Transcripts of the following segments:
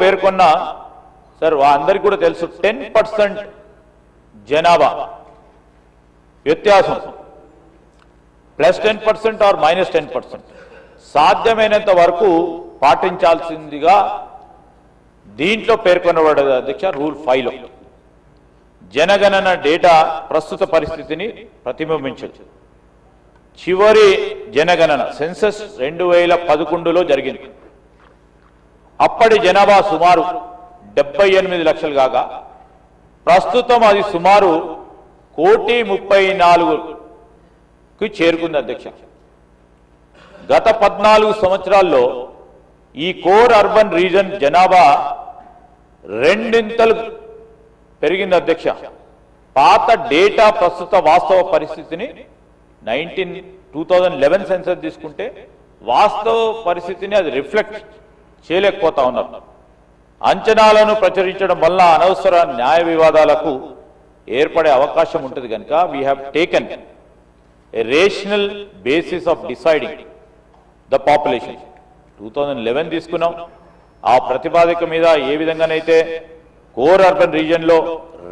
పేర్కొన్న సార్ అందరికి కూడా తెలుసు టెన్ పర్సెంట్ జనాభా వ్యత్యాసం. Plus ten percent or minus ten percent సాధ్యమైనంత వరకు పాటించాల్సిందిగా దీంట్లో పేర్కొనబడదు అధ్యక్ష రూల్ ఫైవ్లో జనగణన డేటా ప్రస్తుత పరిస్థితిని ప్రతిబింబించవచ్చు చివరి జనగణన సెన్సస్ రెండు వేల పదకొండులో జరిగింది. అప్పటి జనాభా సుమారు డెబ్బై ఎనిమిది లక్షలు కాగా ప్రస్తుతం అది సుమారు కోటి ముప్పై నాలుగుకి చేరుకుంది అధ్యక్ష. గత పద్నాలుగు సంవత్సరాల్లో ఈ కోర్ అర్బన్ రీజన్ జనాభా రెండింతలు పెరిగింది అధ్యక్ష. పాత డేటా ప్రస్తుత వాస్తవ పరిస్థితిని nineteen two thousand eleven census తీసుకుంటే వాస్తవ పరిస్థితిని అది రిఫ్లెక్ట్ చేయలేకపోతా ఉన్నారు. అంచనాలను ప్రచురించడం వల్ల అనవసర న్యాయ వివాదాలకు ఏర్పడే అవకాశం ఉంటుంది కనుక we have taken a rational basis of deciding the population two thousand eleven తీసుకున్నాం. ఆ ప్రతిపాదిక మీద ఏ విధంగానైతే కోర్ అర్బన్ రీజియన్లో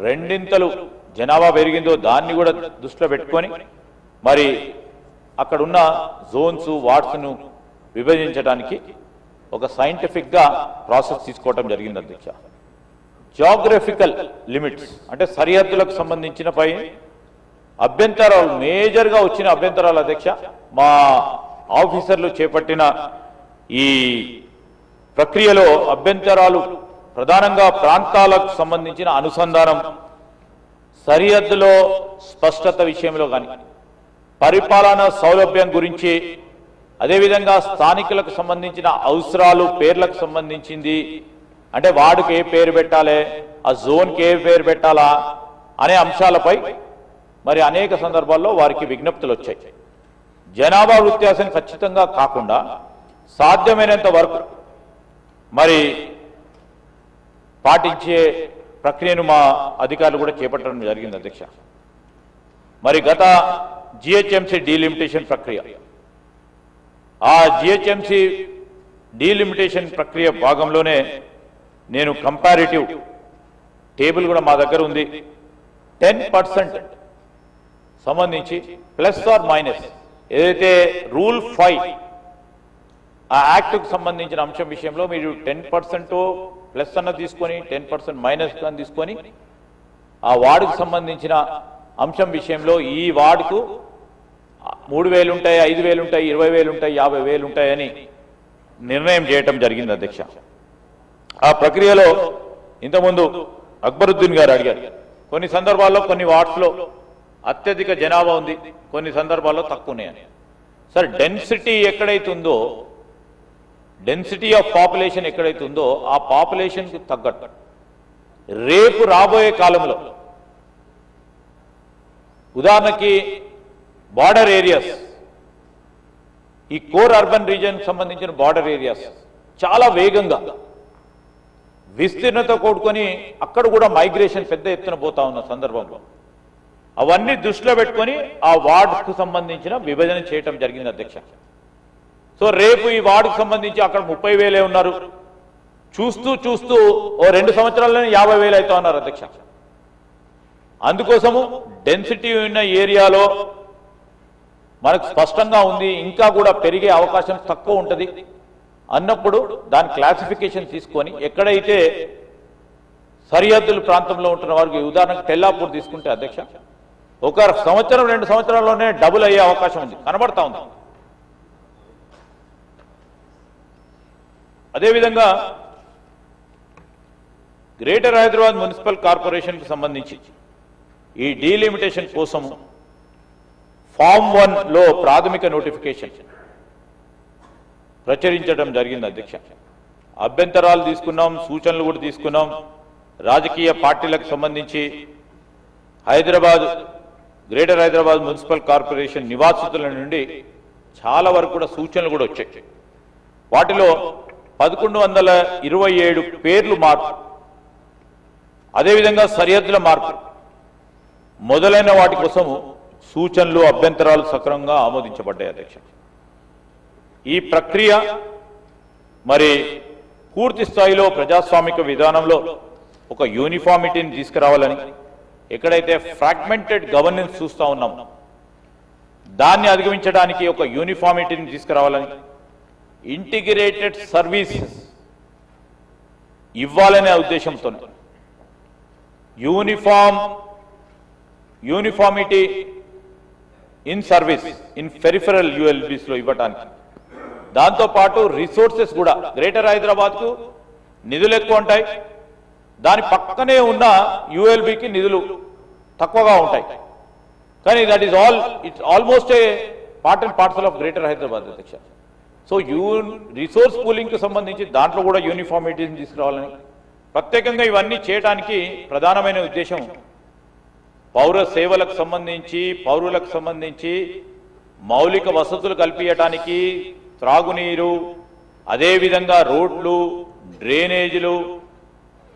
రెండింతలు జనాభా పెరిగిందో దాన్ని కూడా దృష్టిలో పెట్టుకొని మరి అక్కడున్న జోన్స్ వార్డ్స్ను విభజించడానికి ఒక సైంటిఫిక్గా ప్రాసెస్ తీసుకోవటం జరిగింది అధ్యక్ష. జాగ్రఫికల్ లిమిట్స్ అంటే సరిహద్దులకు సంబంధించిన పై అభ్యంతరాలు మేజర్గా వచ్చిన అభ్యంతరాలు అధ్యక్ష మా ఆఫీసర్లు చేపట్టిన ఈ ప్రక్రియలో అభ్యంతరాలు ప్రధానంగా ప్రాంతాలకు సంబంధించిన అనుసంధానం సరిహద్దులో స్పష్టత విషయంలో కానీ పరిపాలన సౌలభ్యం గురించి అదేవిధంగా స్థానికులకు సంబంధించిన అవసరాలు పేర్లకు సంబంధించింది. అంటే వార్డుకి ఏ పేరు పెట్టాలి? ఆ జోన్కి ఏ పేరు పెట్టాలా? అనే అంశాలపై మరి అనేక సందర్భాల్లో వారికి విజ్ఞప్తులు వచ్చాయి. జనాభా వ్యత్యాసం ఖచ్చితంగా కాకుండా సాధ్యమైనంత వరకు మరి పాటించే ప్రక్రియను మా అధికారులు కూడా చేపట్టడం జరిగింది అధ్యక్ష. మరి గత జిహెచ్ఎంసీ డీలిమిటేషన్ ప్రక్రియ ఆ జిహెచ్ఎంసీ డీలిమిటేషన్ ప్రక్రియ భాగంలోనే నేను కంపారిటివ్ టేబుల్ కూడా మా దగ్గర ఉంది. టెన్ పర్సెంట్ సంబంధించి ప్లస్ ఆర్ మైనస్. ఏదైతే రూల్ ఫైవ్ ఆ యాక్ట్కు సంబంధించిన అంశం విషయంలో మీరు టెన్ పర్సెంట్ ప్లస్ అన్న తీసుకొని టెన్ పర్సెంట్ మైనస్ అని తీసుకొని ఆ వార్డుకు సంబంధించిన అంశం విషయంలో ఈ వార్డుకు మూడు వేలు ఉంటాయి ఐదు వేలు ఉంటాయి ఇరవై వేలు ఉంటాయి యాభై వేలు ఉంటాయని నిర్ణయం చేయటం జరిగింది అధ్యక్ష. ఆ ప్రక్రియలో ఇంతకుముందు అక్బరుద్దీన్ గారు అడిగారు. కొన్ని సందర్భాల్లో కొన్ని వార్డ్స్లో అత్యధిక జనాభా ఉంది కొన్ని సందర్భాల్లో తక్కువ ఉన్నాయని సార్ డెన్సిటీ ఎక్కడైతుందో డెన్సిటీ ఆఫ్ పాపులేషన్ ఎక్కడైతుందో ఆ పాపులేషన్కి తగ్గట్టు రేపు రాబోయే కాలంలో ఉదాహరణకి బార్డర్ ఏరియాస్ ఈ కోర్ అర్బన్ రీజియన్ సంబంధించిన బార్డర్ ఏరియాస్ చాలా వేగంగా విస్తీర్ణత కూడుకొని అక్కడ కూడా మైగ్రేషన్ పెద్ద ఎత్తున పోతా ఉన్న సందర్భంలో. అవన్నీ దృష్టిలో పెట్టుకొని ఆ వార్డుకు సంబంధించిన విభజన చేయటం జరిగింది అధ్యక్ష. సో రేపు ఈ వార్డుకు సంబంధించి అక్కడ ముప్పై వేలే ఉన్నారు. చూస్తూ చూస్తూ ఓ రెండు సంవత్సరాల్లోనే యాభై వేలు అవుతా ఉన్నారు అధ్యక్ష. అందుకోసము డెన్సిటీ ఉన్న ఏరియాలో మనకు స్పష్టంగా ఉంది ఇంకా కూడా పెరిగే అవకాశం తక్కువ ఉంటుంది. అన్నప్పుడు దాని క్లాసిఫికేషన్ తీసుకొని ఎక్కడైతే సరిహద్దుల ప్రాంతంలో ఉంటున్న వారికి ఉదాహరణకు తెల్లాపూర్ తీసుకుంటే అధ్యక్ష ఒక సంవత్సరం రెండు సంవత్సరాల్లోనే డబుల్ అయ్యే అవకాశం ఉంది. కనబడతా ఉంది. అదేవిధంగా గ్రేటర్ హైదరాబాద్ మున్సిపల్ కార్పొరేషన్కి సంబంధించి ఈ డీలిమిటేషన్ కోసం ఫామ్ వన్లో ప్రాథమిక నోటిఫికేషన్. ప్రచురించడం జరిగింది అధ్యక్ష. అభ్యంతరాలు తీసుకున్నాం సూచనలు కూడా తీసుకున్నాం. రాజకీయ పార్టీలకు సంబంధించి Hyderabad greater Hyderabad municipal corporation నివాసితుల నుండి చాలా వరకు కూడా సూచనలు కూడా వచ్చాయి. వాటిలో పదకొండు వందల ఇరవై ఏడు పేర్లు మార్పు అదేవిధంగా సరిహద్దుల మార్పు మొదలైన వాటి కోసం సూచనలు అభ్యంతరాలు సక్రమంగా ఆమోదించబడ్డాయి అధ్యక్ష. ఈ ప్రక్రియ మరి పూర్తి స్థాయిలో ప్రజాస్వామిక విధానంలో ఒక యూనిఫామిటీని తీసుకురావాలని ఎక్కడైతే ఫ్రాగ్మెంటెడ్ గవర్నెన్స్ చూస్తా ఉన్నాం దాన్ని అధిగమించడానికి ఒక యూనిఫామిటీని తీసుకురావాలని ఇంటిగ్రేటెడ్ సర్వీసెస్ ఇవ్వాలనే ఉద్దేశంతో uniform uniformity in service in peripheral యుఎల్బిస్లో ఇవ్వటానికి. దాంతో పాటు రిసోర్సెస్ కూడా గ్రేటర్ హైదరాబాద్కు నిధులు ఎక్కువ ఉంటాయి. దాని పక్కనే ఉన్న యుఎల్బికి నిధులు తక్కువగా ఉంటాయి. కానీ that is all it's almost a part and parcel of greater Hyderabad అధ్యక్ష. సో యూ రిసోర్స్ పూలింగ్కు సంబంధించి దాంట్లో కూడా యూనిఫార్మిటీని తీసుకురావాలని. ప్రత్యేకంగా ఇవన్నీ చేయడానికి ప్రధానమైన ఉద్దేశం పౌర సేవలకు సంబంధించి పౌరులకు సంబంధించి మౌలిక వసతులు కల్పించటానికి త్రాగునీరు అదేవిధంగా రోడ్లు డ్రైనేజీలు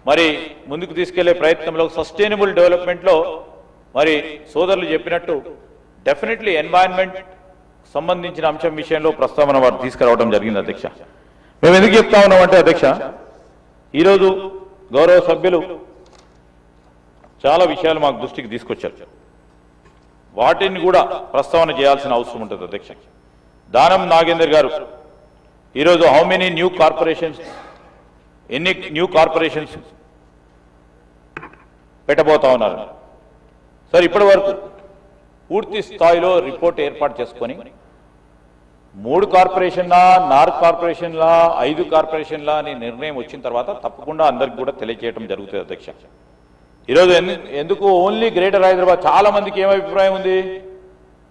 మరి ముందుకు తీసుకెళ్ళే ప్రయత్నంలో సస్టైనబుల్ డెవలప్మెంట్లో మరి సోదరులు చెప్పినట్టు డెఫినెట్లీ ఎన్వైరన్మెంట్ సంబంధించిన అంశం విషయంలో ప్రస్తావన వారు తీసుకురావడం జరిగింది అధ్యక్ష. మేము ఎందుకు చెప్తా ఉన్నామంటే అధ్యక్ష ఈరోజు గౌరవ సభ్యులు చాలా విషయాలు మాకు దృష్టికి తీసుకొచ్చారు. వాటిని కూడా ప్రస్తావన చేయాల్సిన అవసరం ఉంటుంది అధ్యక్ష దానం నాగేందర్ గారు ఈరోజు హౌ మెనీ న్యూ కార్పొరేషన్స్ ఎన్ని న్యూ కార్పొరేషన్స్ పెట్టబోతా ఉన్నారు? సార్ ఇప్పటి వరకు పూర్తి స్థాయిలో రిపోర్ట్ ఏర్పాటు చేసుకొని మూడు కార్పొరేషన్లా నాలుగు కార్పొరేషన్లా ఐదు కార్పొరేషన్లా అనే నిర్ణయం వచ్చిన తర్వాత తప్పకుండా అందరికి కూడా తెలియజేయడం జరుగుతుంది అధ్యక్ష. ఈరోజు ఎందుకు ఓన్లీ గ్రేటర్ హైదరాబాద్ చాలా మందికి ఏం అభిప్రాయం ఉంది?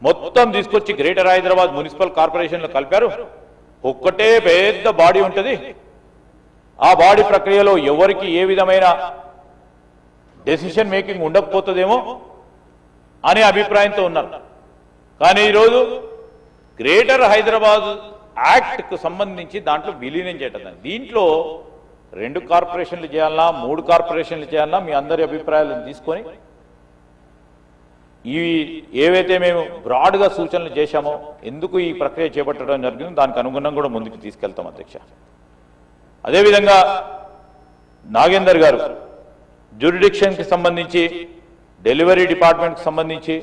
మొత్తం తీసుకొచ్చి గ్రేటర్ హైదరాబాద్ మున్సిపల్ కార్పొరేషన్లో కలిపారు. ఒక్కటే పెద్ద బాడీ ఉంటుంది. ఆ బాడీ ప్రక్రియలో ఎవరికి ఏ విధమైన డెసిషన్ మేకింగ్ ఉండకపోతుందేమో అనే అభిప్రాయంతో ఉన్నారు. కానీ ఈరోజు గ్రేటర్ హైదరాబాద్ యాక్ట్కు సంబంధించి దాంట్లో విలీనం చేయటం దీంట్లో రెండు కార్పొరేషన్లు చేయాలన్నా మూడు కార్పొరేషన్లు చేయాలన్నా మీ అందరి అభిప్రాయాలను తీసుకొని ఇవి ఏవైతే మేము బ్రాడ్గా సూచనలు చేశామో ఎందుకు ఈ ప్రక్రియ చేపట్టడం జరిగిందో దానికి అనుగుణంగా కూడా ముందుకు తీసుకెళ్తాం అధ్యక్ష. అదేవిధంగా నాగేందర్ గారు జ్యూరిడిక్షన్కి సంబంధించి డెలివరీ డిపార్ట్మెంట్కి సంబంధించి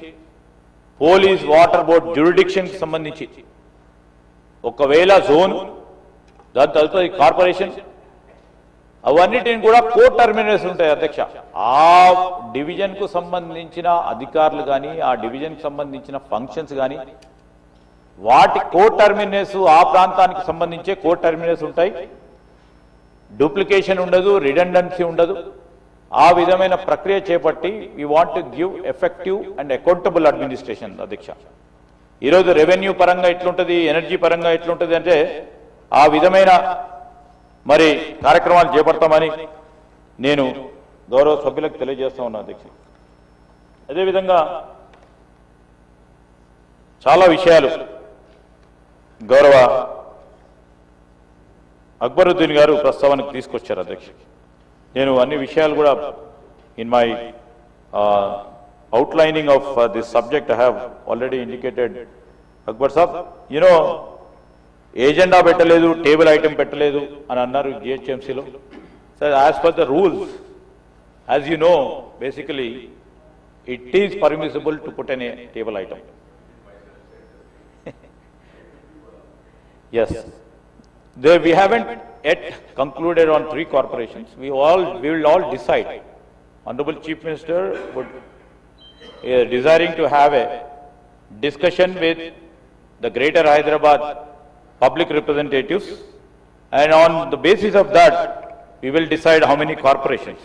పోలీస్ వాటర్ బోర్డ్ జ్యూరిడిక్షన్కి సంబంధించి ఒకవేళ జోన్ దాని తదుపరి కార్పొరేషన్ అవన్నిటిని కూడా కోర్ట్ టర్మినల్స్ ఉంటాయి అధ్యక్ష. ఆ డివిజన్కు సంబంధించిన అధికారులు కానీ ఆ డివిజన్కు సంబంధించిన ఫంక్షన్స్ కానీ వాటి కోర్ట్ టర్మినల్స్ ఆ ప్రాంతానికి సంబంధించే కోర్ట్ టర్మినల్స్ ఉంటాయి. డూప్లికేషన్ ఉండదు రిడండెన్సీ ఉండదు. ఆ విధమైన ప్రక్రియ చేపట్టి we want to give effective and accountable administration అధ్యక్ష. ఈరోజు రెవెన్యూ పరంగా ఎట్లుంటుంది ఎనర్జీ పరంగా ఎట్లుంటుంది అంటే ఆ విధమైన మరి కార్యక్రమాలు చేపడతామని నేను గౌరవ సభ్యులకు తెలియజేస్తా ఉన్నా అధ్యక్ష అదేవిధంగా చాలా విషయాలు గౌరవ అక్బరుద్దీన్ గారు ప్రస్తావనకు తీసుకొచ్చారు అధ్యక్ష నేను అన్ని విషయాలు కూడా in my outlining of this subject I have already indicated Akbar saab. You know agenda పెట్టలేదు టేబుల్ ఐటెం పెట్టలేదు అని అన్నారు జిహెచ్ఎంసీలో sir as per the rules as you know basically it is permissible to put an table item Yes. They, we haven't yet concluded on three corporations. We all, we will all decide. Honorable Chief Minister would, uh, desiring to have a discussion with the Greater Hyderabad public representatives. And on the basis of that, we will decide how many corporations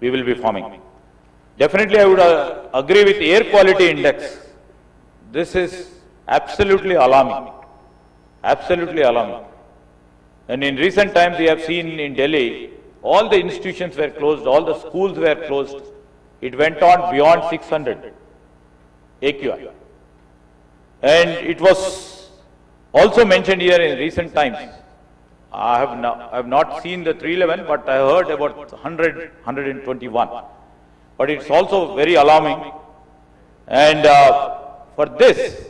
we will be forming. Definitely, I would uh, agree with air quality index. This is absolutely alarming. Absolutely alarming. And in recent times, we have seen in Delhi, all the institutions were closed, all the schools were closed. It went on beyond 600 AQI. And it was also mentioned here in recent times. I have, no, I have not seen the 311, but I heard about 100, 121. But it's also very alarming. And uh, for this,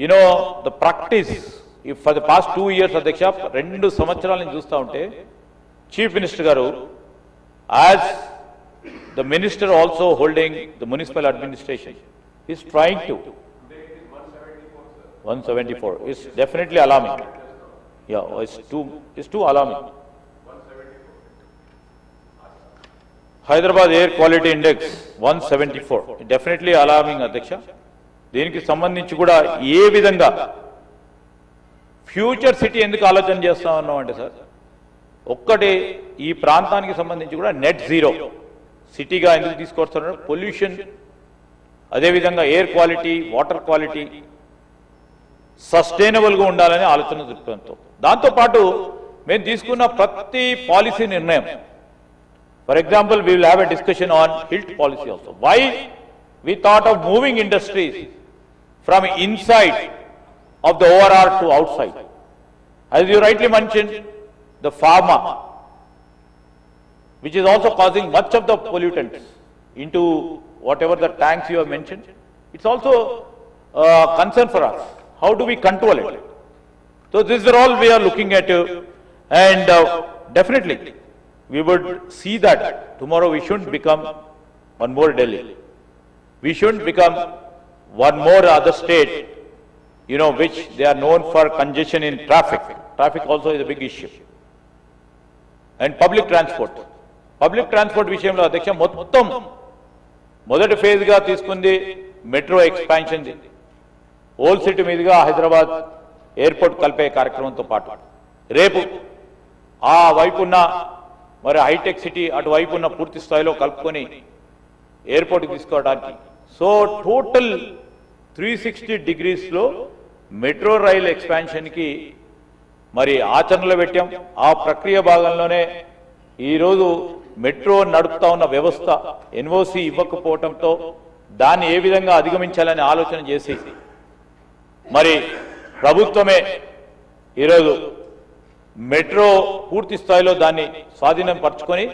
you know, the practice, if for the past two years, Adhyaksha, రెండు సంవత్సరాల నుంచి చూస్తా ఉంటే chief minister గారు as the minister also holding the municipal administration is trying to one seventy four is definitely it's yeah is too is too Hyderabad air quality index one seventy four definitely alarming అధ్యక్ష దీనికి సంబంధించి కూడా ఏ విధంగా future city ఎందుకు ఆలోచన చేస్తా ఉన్నాం అంటే సార్ ఒక్కటి ఈ ప్రాంతానికి సంబంధించి కూడా నెట్ జీరో సిటీగా ఎందుకు తీసుకొస్తున్నారు? పొల్యూషన్ అదేవిధంగా ఎయిర్ క్వాలిటీ వాటర్ క్వాలిటీ సస్టైనబుల్గా ఉండాలని ఆలోచన దృక్పథంతో దాంతోపాటు మేము తీసుకున్న ప్రతి పాలసీ నిర్ణయం for example we will have a discussion on HILT policy also why we thought of moving industries from inside of the overall to outside as you rightly mentioned, the pharma, which is also causing much of the pollutants into whatever the tanks you have mentioned, it's also a concern for us. How do we control it? So this is all we are looking at, uh, and uh, definitely we would see that tomorrow we shouldn't become one more Delhi. We shouldn't become one more other state you know, which they are known for congestion in traffic. Traffic also is a big issue. And public transport. Public transport విషయంలో అధ్యక్ష మొత్తం మొదటి ఫేజ్గా తీసుకుంది metro expansion old city మీదుగా Hyderabad airport కలిపే కార్యక్రమంతో పాటు రేపు ఆ వైపున్న మరి హైటెక్ సిటీ అటువైపు ఉన్న పూర్తి స్థాయిలో కలుపుకొని ఎయిర్పోర్ట్కి తీసుకోవడానికి. సో టోటల్ త్రీ సిక్స్టీ డిగ్రీస్లో మెట్రో రైల్ ఎక్స్పాన్షన్కి మరి ఆచరణలో పెట్టాం. ఆ ప్రక్రియ భాగంలోనే ఈరోజు మెట్రో నడుపుతా ఉన్న వ్యవస్థ ఎన్ఓసి ఇవ్వకపోవటంతో దాన్ని ఏ విధంగా అధిగమించాలని ఆలోచన చేసి మరి ప్రభుత్వమే ఈరోజు మెట్రో పూర్తి స్థాయిలో దాన్ని స్వాధీనం పరుచుకొని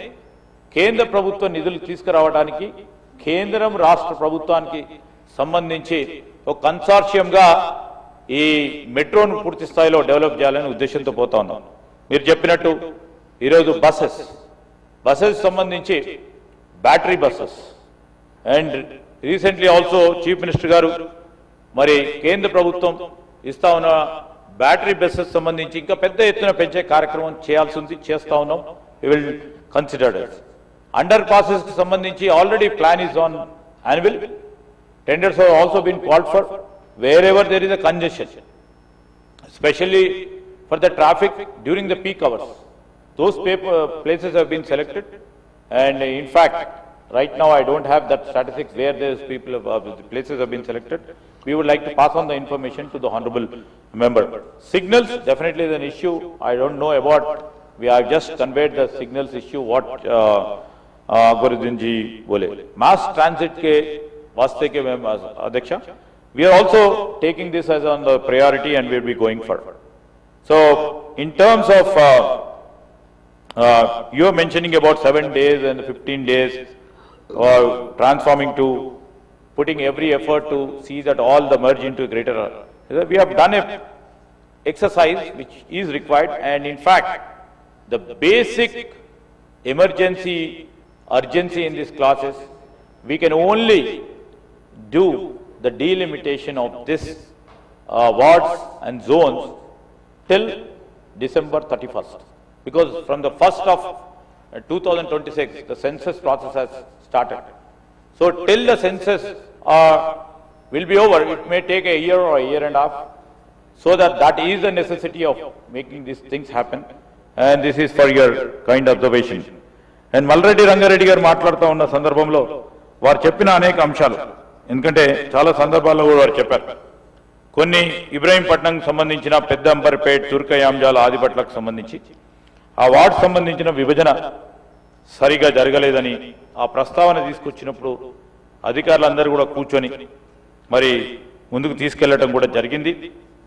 కేంద్ర ప్రభుత్వ నిధులు తీసుకురావడానికి కేంద్రం రాష్ట్ర ప్రభుత్వానికి సంబంధించి ఒక కన్సార్షియంగా ఈ మెట్రోను పూర్తి స్థాయిలో డెవలప్ చేయాలని ఉద్దేశంతో పోతా ఉన్నాను మీరు చెప్పినట్టు ఈరోజు బస్సెస్ బస్సెస్ సంబంధించి battery buses. And recently also chief minister గారు మరి కేంద్ర ప్రభుత్వం ఇస్తా ఉన్న బ్యాటరీ బస్సెస్ సంబంధించి ఇంకా పెద్ద ఎత్తున పెంచే కార్యక్రమం చేయాల్సి ఉంది చేస్తా ఉన్నాం విల్ కన్సిడర్డ్ అండర్ పాసెస్ కి సంబంధించి already plan is on annual tenders have also been called for wherever there is a congestion, especially for the traffic during the peak hours. Those paper, places have been selected, and in fact, right now I don't have that statistics where those people, have- uh, the places have been selected. we would like to pass on the information to the honorable member. Signals definitely is an issue. I don't know about, we have just conveyed the signals issue what uh, uh, bole. Mass transit ke vaste ke. We are also taking this as on the priority and we will be going for. So, in terms of, uh, uh, you are mentioning about 7 days and 15 days or transforming to putting every effort to see that all the merge into greater. We have done a exercise which is required and in fact, the basic emergency urgency in these classes, we can only do the delimitation of this uh, wards and zones till December 31st. Because from the 1st of uh, 2026, the census process has started. So till the census uh, will be over, it may take a year or a year and a half. So that that is the necessity of making these things happen. And this is for your kind observation. And Malreddy Rangareddy గారు మాట్లాడుతూ ఉన్న సందర్భంలో వారు చెప్పిన అనేక అంశాలు ఎందుకంటే చాలా సందర్భాల్లో కూడా వారు చెప్పారు కొన్ని ఇబ్రాహీంపట్నం సంబంధించిన పెద్ద అంబర్పేట్ తుర్కయాంజాల ఆదిపట్లకు సంబంధించి ఆ వార్డు సంబంధించిన విభజన సరిగా జరగలేదని ఆ ప్రస్తావన తీసుకొచ్చినప్పుడు అధికారులందరూ కూడా కూర్చొని మరి ముందుకు తీసుకెళ్ళడం కూడా జరిగింది.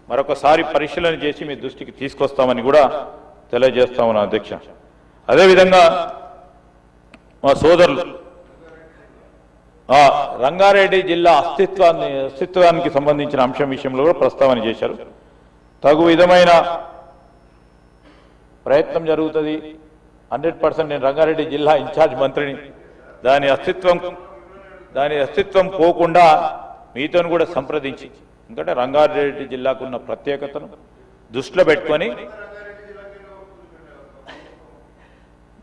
మరొకసారి పరిశీలన చేసి మీ దృష్టికి తీసుకొస్తామని కూడా తెలియజేస్తా ఉన్నా అధ్యక్ష. అదేవిధంగా మా సోదరులు రంగారెడ్డి జిల్లా అస్తిత్వాన్ని అస్తిత్వానికి సంబంధించిన అంశం విషయంలో కూడా ప్రస్తావన చేశారు. తగు విధమైన ప్రయత్నం జరుగుతుంది. హండ్రెడ్ పర్సెంట్ నేను రంగారెడ్డి జిల్లా ఇన్ఛార్జ్ మంత్రిని. దాని అస్తిత్వం దాని అస్తిత్వం పోకుండా మీతో కూడా సంప్రదించి ఎందుకంటే రంగారెడ్డి జిల్లాకు ఉన్న ప్రత్యేకతను దృష్టిలో పెట్టుకొని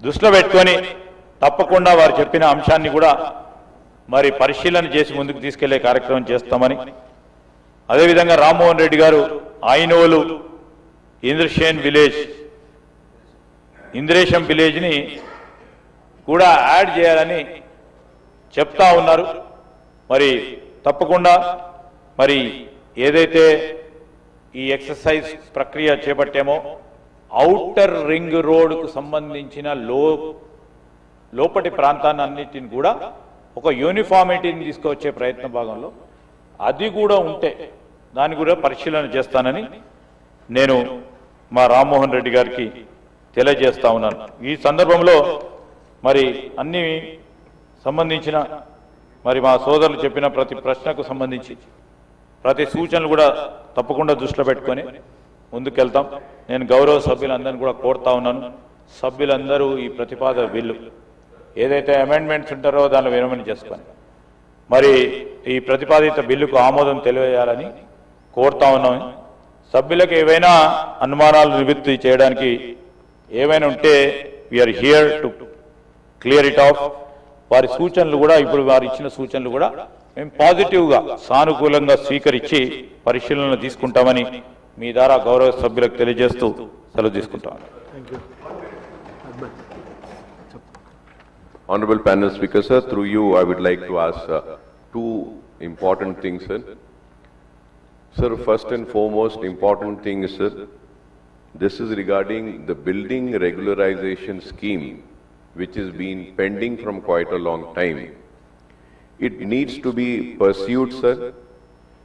దృష్టిలో పెట్టుకొని తప్పకుండా వారు చెప్పిన అంశాన్ని కూడా మరి పరిశీలన చేసి ముందుకు తీసుకెళ్ళే కార్యక్రమం చేస్తామని. అదేవిధంగా రామ్మోహన్ రెడ్డి గారు ఐనోలు ఇంద్రషేన్ విలేజ్ ఇంద్రేశం విలేజ్ని కూడా యాడ్ చేయాలని చెప్తా ఉన్నారు. మరి తప్పకుండా మరి ఏదైతే ఈ ఎక్సర్సైజ్ ప్రక్రియ చేపట్టామో అవుటర్ రింగ్ రోడ్కు సంబంధించిన లో లోపటి ప్రాంతాన్నిటిని కూడా ఒక యూనిఫామిటీని తీసుకువచ్చే ప్రయత్న భాగంలో అది కూడా ఉంటే దాన్ని కూడా పరిశీలన చేస్తానని నేను మా రామ్మోహన్ రెడ్డి గారికి తెలియజేస్తా ఉన్నాను ఈ సందర్భంలో మరి అన్ని సంబంధించిన మరి మా సోదరులు చెప్పిన ప్రతి ప్రశ్నకు సంబంధించి ప్రతి సూచనలు కూడా తప్పకుండా దృష్టిలో పెట్టుకొని ముందుకెళ్తాం. నేను గౌరవ సభ్యులందరినీ కూడా కోరుతా ఉన్నాను. సభ్యులందరూ ఈ ప్రతిపాదన బిల్లు ఏదైతే అమెండ్మెంట్స్ ఉంటారో దానిలో విరమణ చేసుకొని. మరి ఈ ప్రతిపాదిత బిల్లుకు ఆమోదం తెలియజేయాలని కోరుతా ఉన్నాం సభ్యులకు ఏవైనా అనుమానాలు నివృత్తి చేయడానికి ఏమైనా ఉంటే we are here to clear it of వారి సూచనలు కూడా ఇప్పుడు వారు ఇచ్చిన సూచనలు కూడా మేము పాజిటివ్గా సానుకూలంగా స్వీకరించి పరిశీలన తీసుకుంటామని మీ ద్వారా గౌరవ సభ్యులకు తెలియజేస్తూ సెలవు తీసుకుంటాం Honorable panel speaker, sir, through you, I would like to ask uh, two important things, sir. Sir, first and foremost, important thing is, sir, this is regarding the building regularization scheme, which has been pending from quite a long time. It needs to be pursued, sir.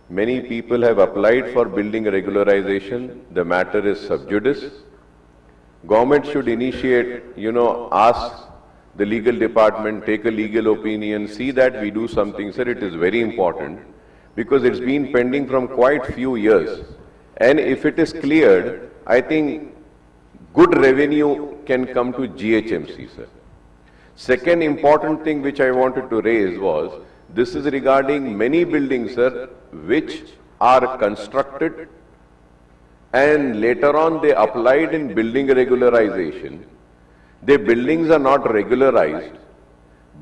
Many people have applied for building regularization. The matter is sub judice. Government should initiate, you know, ask the legal department, take a legal opinion, see that we do something, sir, it is very important, because it's been pending from quite few years. And if it is cleared, I think good revenue can come to GHMC, sir. Second important thing which I wanted to raise was, this is regarding many buildings, sir, which are constructed and later on they applied in building regularization. Their buildings are not regularized,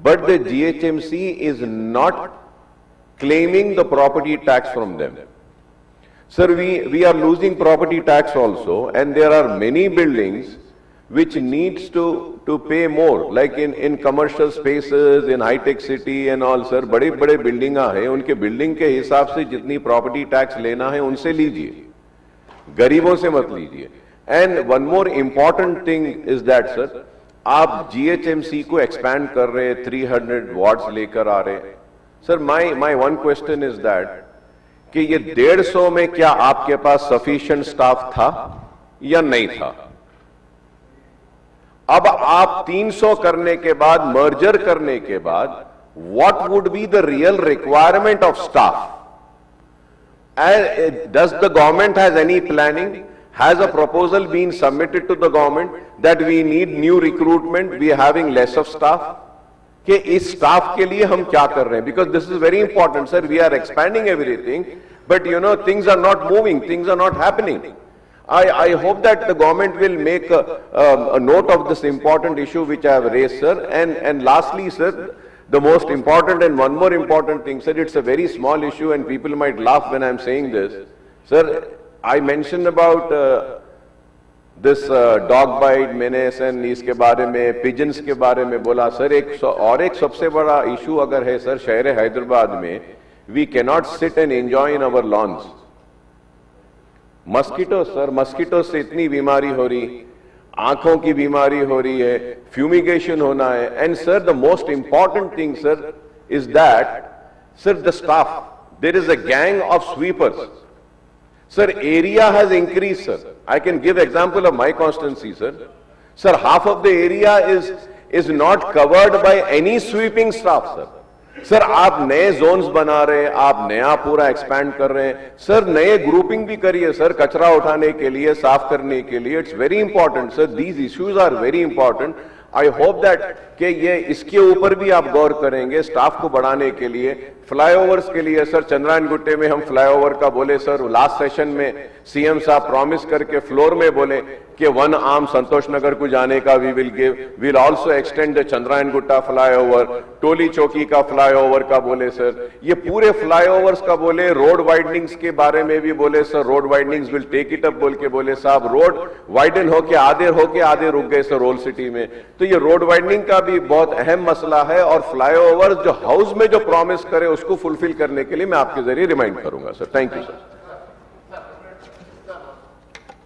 but the GHMC is not claiming the property tax from them. Sir, we, we are losing property tax also, and there are many buildings which needs to, to pay more, like in, in commercial spaces, in high-tech city and all, sir, बड़े बड़े बिल्डिंगा हैं, उनके building के हिसाब से जितनी property tax लेना है, उनसे लीजिए गरीबों से मत लीजिए and one more important thing is that sir आप जीएचएमसी को एक्सपैंड कर रहे हैं 300 वार्ड्स लेकर आ रहे हैं sir my my one question is that कि ये डेढ़ सौ में क्या आपके पास सफिशियंट स्टाफ था या नहीं था? अब आप 300 करने के बाद मर्जर करने के बाद what would be the real requirement of staff does the government has any planning has a proposal been submitted to the government that we need new recruitment we having less of staff के इस staff के लिए हम क्या कर रहे हैं? Because this is very important sir we are expanding everything But you know things are not moving things are not happening I, I hope that the government will make a, um, a note of this important issue which I have raised, sir. And, and lastly, sir, the most important and one more important thing, sir, it's a very small issue and people might laugh when I'm saying this. Sir, I mentioned about uh, this uh, dog bite menace and इसके बारे में pigeons के बारे में बोला sir एक और एक सबसे बड़ा इशू अगर है सर शहर हैदराबाद में we cannot sit and enjoy in our lawns. Mosquito sir mosquito से इतनी बीमारी हो रही आंखों की बीमारी हो रही है फ्यूमिगेशन होना है and sir the most important thing sir is that sir the staff there is a gang of sweepers Sir, area has increased, sir. I can give example of my constituency, sir. Sir, half of the area is, is not covered by any sweeping staff, sir. Sir आप नए Jones बना रहे हैं, आप नया पूरा expand कर रहे हैं। सर नए ग्रुपिंग भी करिए सर कचरा उठाने के लिए, साफ़ करने के लिए। It's very important sir these issues are very important I hope that कि ये इसके ऊपर भी आप गौर करेंगे स्टाफ को बढ़ाने के लिए। फ्लाईओवर्स के लिए सर चंद्रायन गुट्टे में हम फ्लाईओवर का बोले सर लास्ट सेशन में सीएम साहब प्रॉमिस करके फ्लोर में बोले कि वन आर्म संतोष नगर को जाने का we will give will also extend Chandrayangutta flyover Toli Chowki का फ्लाईओवर का बोले सर ये पूरे फ्लाईओवर्स का बोले रोड वाइडनिंग्स के बारे में भी बोले sir road widenings will take it up बोल के बोले, साहब. रोड वाइडन होके, आधे होके, आधे रुक गए सर रोल सिटी में. तो ये रोड वाइडनिंग का भी बहुत अहम मसला है और फ्लाईओवर जो हाउस में जो प्रॉमिस करे उसको फुलफिल करने के लिए मैं आपके ज़रिए रिमाइंड करूँगा सर थैंक यू सर